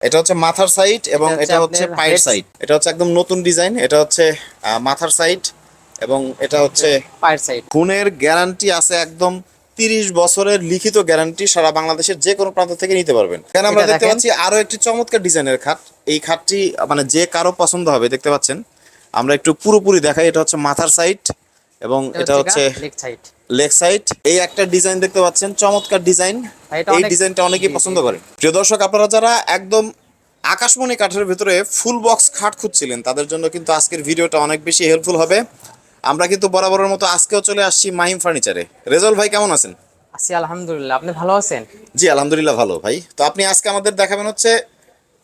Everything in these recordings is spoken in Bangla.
এটা হচ্ছে মাথার সাইড এবং এটা হচ্ছে পায়ের সাইড এটা হচ্ছে একদম নতুন ডিজাইন এটা হচ্ছে মাথার সাইড এবং এটা হচ্ছে পায়ের সাইড গুণের গ্যারান্টি আছে একদম তিরিশ বছরের লিখিত গ্যারান্টি সারা বাংলাদেশের যে কোনো প্রান্ত থেকে নিতে পারবেন। কেন আমরা দেখতে পাচ্ছি আরও একটি চমৎকার ডিজাইনের খাট। এই খাটটি মানে যে কারও পছন্দ হবে দেখতে পাচ্ছেন? আমরা একটু পুরোপুরি দেখাই এটা হচ্ছে মাথার সাইড এবং এটা হচ্ছে লেগ সাইড লেগ সাইড এই একটা ডিজাইন দেখতে পাচ্ছেন চমৎকার ডিজাইন এই ডিজাইনটা অনেকেই পছন্দ করে প্রিয় দর্শক আপনারা যারা একদম আকাশমণি কাঠের ভিতরে ফুল বক্স খাট খুঁজছিলেন তাদের জন্য কিন্তু আজকের ভিডিওটা অনেক বেশি হেল্পফুল হবে। আমরা কিন্তু বরাবরের মতো আজকেও চলে আসছি মাহিম ফার্নিচারে রেজল ভাই কেমন আছেন? আছি আলহামদুলিল্লাহ। আপনি ভালো আছেন? জি আলহামদুলিল্লাহ ভালো ভাই। তো আপনি আজকে আমাদের দেখাবেন হচ্ছে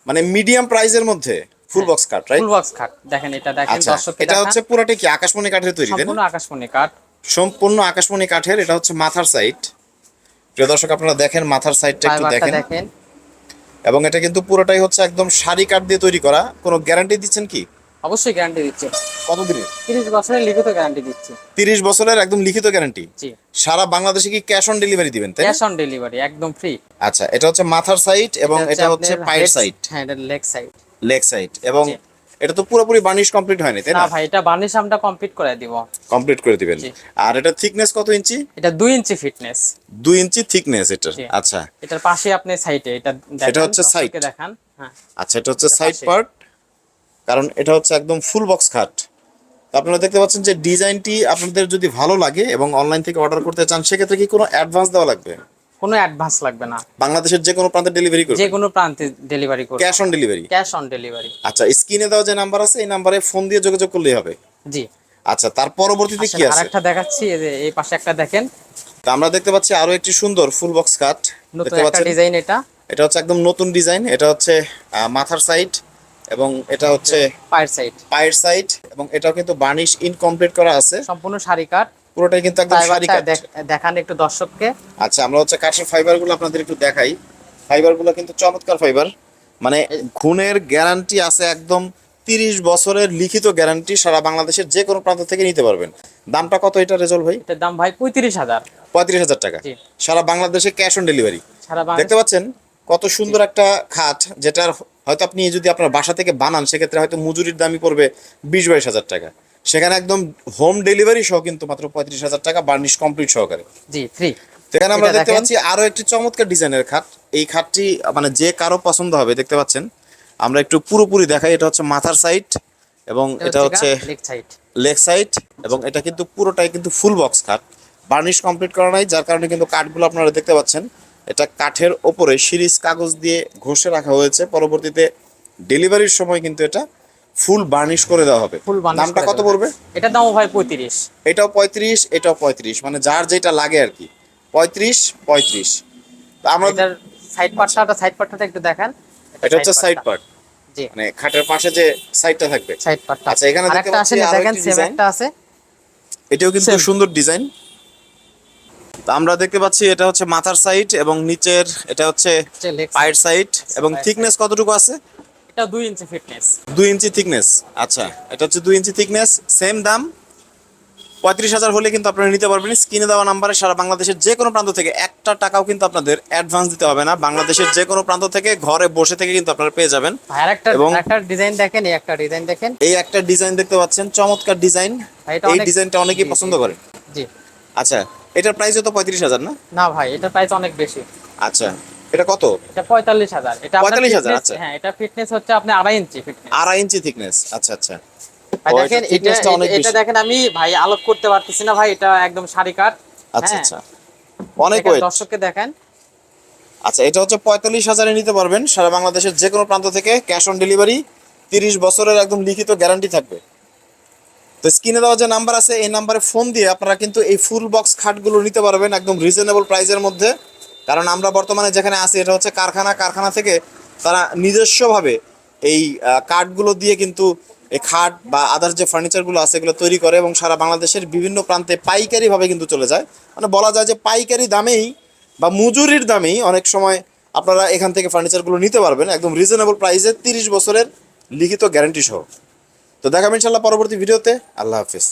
মানে মিডিয়াম প্রাইজের মধ্যে full box cut right full box cut দেখেন এটা দেখেন দর্শক এটা হচ্ছে পুরোটা কি আকাশমণি কাঠের তৈরি সম্পূর্ণ আকাশমণি কাঠ। সম্পূর্ণ আকাশমণি কাঠের এটা হচ্ছে মাথার সাইড প্রিয় দর্শক আপনারা দেখেন মাথার সাইডটা একটু দেখেন। দেখেন। এবং এটা কিন্তু পুরোটাই হচ্ছে একদম সারি কাঠ দিয়ে তৈরি করা। কোনো গ্যারান্টি দিচ্ছেন কি? অবশ্যই গ্যারান্টি দিচ্ছে। কতদিনের? তিরিশ বছরের লিখিত গ্যারান্টি দিচ্ছে। তিরিশ বছরের একদম লিখিত গ্যারান্টি জি। সারা বাংলাদেশে কি ক্যাশ অন ডেলিভারি দিবেন তাই ক্যাশ অন ডেলিভারি একদম ফ্রি আচ্ছা এটা হচ্ছে মাথার সাইড এবং এটা হচ্ছে পায়ের সাইড হ্যাঁ এটা লেগ সাইড লেগ সাইড এবং এটা তো পুরোপুরি বার্নিশ কমপ্লিট হয়নি তাই না না? ভাই এটা বার্নিশ আমরা কমপ্লিট করে দিব। কমপ্লিট করে দিবেন। আর এটা থিকনেস কত ইঞ্চি এটা দুই ইঞ্চি ফিটনেস দুই ইঞ্চি থিকনেস এটা। আচ্ছা। এটার পাশে আপনি সাইডে এটা এটা হচ্ছে দর্শককে দেখান। হ্যাঁ। আচ্ছা এটা হচ্ছে সাইড পার্ট কারণ এটা হচ্ছে একদম ফুল বক্স খাট। তো আপনারা দেখতে পাচ্ছেন যে ডিজাইনটি আপনাদের যদি ভালো লাগে এবং অনলাইন থেকে অর্ডার করতে চান সেক্ষেত্রে কি কোনো অ্যাডভান্স দেওয়া লাগবে? কোনো অ্যাডভান্স লাগবে না। বাংলাদেশের যে কোনো প্রান্তে ডেলিভারি করবে যে কোনো প্রান্তে ডেলিভারি করবে cash on delivery cash on delivery আচ্ছা স্ক্রিনে দেওয়া যে নাম্বার আছে এই নাম্বারে ফোন দিয়ে যোগাযোগ করলেই হবে। জি। আচ্ছা তার পরবর্তীতে কি আছে? আরেকটা দেখাচ্ছি এই যে এই পাশে একটা দেখেন। তো আমরা দেখতে পাচ্ছি আরও একটি সুন্দর ফুল বক্স কাট নতুন দেখতে পাচ্ছেন? ডিজাইন এটা। এটা হচ্ছে একদম নতুন ডিজাইন এটা হচ্ছে মাথার সাইড এবং এটা হচ্ছে পায়ের সাইড পায়ের সাইড এবং এটাও কিন্তু বার্নিশ ইনকমপ্লিট করা আছে। সম্পূর্ণ শাড়ি কাঠ। পুরোটাই কিন্তু একদম শাড়ি কাট দেখান একটু দর্শককে। আচ্ছা আমরা হচ্ছে কাঠের ফাইবারগুলো আপনাদের একটু দেখাই। ফাইবারগুলো কিন্তু চমৎকার ফাইবার মানে ঘুণের গ্যারান্টি আছে একদম তিরিশ বছরের লিখিত গ্যারান্টি সারা বাংলাদেশের যে কোনো প্রান্ত থেকে নিতে পারবেন। দামটা কত এটা রেজল ভাই? এটার দাম ভাই পঁয়ত্রিশ হাজার। পঁয়ত্রিশ হাজার টাকা। সারা বাংলাদেশে ক্যাশ অন ডেলিভারি সারা দেখতে পাচ্ছেন? কত সুন্দর একটা খাট যেটার হয়তো আপনি যদি আপনার বাসা থেকে বানান সেক্ষেত্রে হয়তো মজুরির দামই পড়বে বিশ বাইশ হাজার টাকা। সেখানে একদম হোম ডেলিভারি সহ কিন্তু মাত্র পঁয়ত্রিশ হাজার টাকা বার্নিশ কমপ্লিট সহকারে। জি ফ্রি তো এখানে আমরা দেখতে পাচ্ছি আরও একটি চমৎকার ডিজাইনের খাট। এই খাটটি মানে যে কারও পছন্দ হবে দেখতে পাচ্ছেন? আমরা একটু পুরোপুরি দেখাই এটা হচ্ছে মাথার সাইড এবং এটা হচ্ছে লেগ সাইড এবং এটা কিন্তু পুরোটাই কিন্তু ফুল বক্স খাট। বার্নিশ কমপ্লিট করা নাই যার কারণে কিন্তু কাঠগুলো আপনারা দেখতে পাচ্ছেন। এটা কাঠের ওপরে সিরিজ কাগজ দিয়ে ঘষে রাখা হয়েছে। পরবর্তীতে ডেলিভারির সময় কিন্তু এটা ফুল বার্নিশ করে দেওয়া হবে। ফুল দামটা কত পড়বে? এটা দাম ভাই পঁয়ত্রিশ। এটাও পঁয়ত্রিশ এটাও পঁয়ত্রিশ। মানে যার যেটা লাগে আর কি। পঁয়ত্রিশ পঁয়ত্রিশ। আমরা সাইড পার্টটা সাইড পার্টটা একটু দেখান। এটা হচ্ছে সাইড পার্ট জি। মানে খাটের পাশে যে সাইডটা থাকবে। সাইড পার্টটা আচ্ছা, এখানে দেখেন সেম একটা আছে? এটাও কিন্তু সুন্দর ডিজাইন তো আমরা দেখতে পাচ্ছি এটা হচ্ছে মাথার সাইড এবং নিচের এটা হচ্ছে পায়ের সাইড এবং থিকনেস কতটুকু আছে? এটা দুই ইঞ্চি ফিটনেস দুই ইঞ্চি থিকনেস আচ্ছা এটা হচ্ছে দুই ইঞ্চি থিকনেস সেম দাম। পঁয়ত্রিশ হাজার হলে কিন্তু আপনারা নিতে পারবেন। স্ক্রিনে দেওয়া নাম্বারে সারা বাংলাদেশের যে কোনো প্রান্ত থেকে একটা টাকাও কিন্তু আপনাদের অ্যাডভান্স দিতে হবে না। বাংলাদেশের যে কোনো প্রান্ত থেকে ঘরে বসে থেকে কিন্তু আপনারা পেয়ে যাবেন। আর একটা এবং- একটা ডিজাইন দেখেন এই একটা ডিজাইন দেখেন। এই একটা ডিজাইন দেখতে পাচ্ছেন চমৎকার ডিজাইন এই ডিজাইনটা অনেকেই পছন্দ করে। জি। আচ্ছা এটার প্রাইসও তো পঁয়ত্রিশ হাজার না? না ভাই এটা প্রাইস অনেক বেশি। আচ্ছা এটা কত? এটা পঁয়তাল্লিশ হাজার। এটা আপনার 45,000, আচ্ছা। হ্যাঁ এটা ফিটনেস হচ্ছে আপনি আড়াই ইঞ্চি ফিটনেস আড়াই ইঞ্চি থিকনেস আচ্ছা আচ্ছা। ভাই দেখেন এটা দেখেন আমি ভাই আলোক করতে পারতেছি না ভাই এটা একদম শাড়ি কাট আচ্ছা হ্যাঁ। আচ্ছা। অনেক ওয়েট দর্শককে দেখেন। আচ্ছা এটা হচ্ছে পঁয়তাল্লিশ হাজারে নিতে পারবেন। সারা বাংলাদেশের যে কোনো প্রান্ত থেকে ক্যাশ অন ডেলিভারি তিরিশ বছরের একদম লিখিত গ্যারান্টি থাকবে। তো স্ক্রিনে দেওয়া যে নাম্বার আছে, এই নাম্বারে ফোন দিয়ে আপনারা কিন্তু এই ফুল বক্স খাটগুলো নিতে পারবেন একদম রিজনেবল প্রাইসের মধ্যে। কারণ আমরা বর্তমানে যেখানে আছি, এটা হচ্ছে কারখানা। কারখানা থেকে তারা নিজস্বভাবে এই কাঠগুলো দিয়ে কিন্তু এই খাট বা আদার্স যে ফার্নিচারগুলো আছে, এগুলো তৈরি করে এবং সারা বাংলাদেশের বিভিন্ন প্রান্তে পাইকারিভাবে কিন্তু চলে যায়। মানে বলা যায় যে পাইকারি দামেই বা মজুরির দামেই অনেক সময় আপনারা এখান থেকে ফার্নিচারগুলো নিতে পারবেন। একদম রিজনেবল প্রাইসে তিরিশ বছরের লিখিত গ্যারান্টি সহ। তো দেখাবেন ইনশাল্লাহ পরবর্তী ভিডিওতে। আল্লাহ হাফিজ।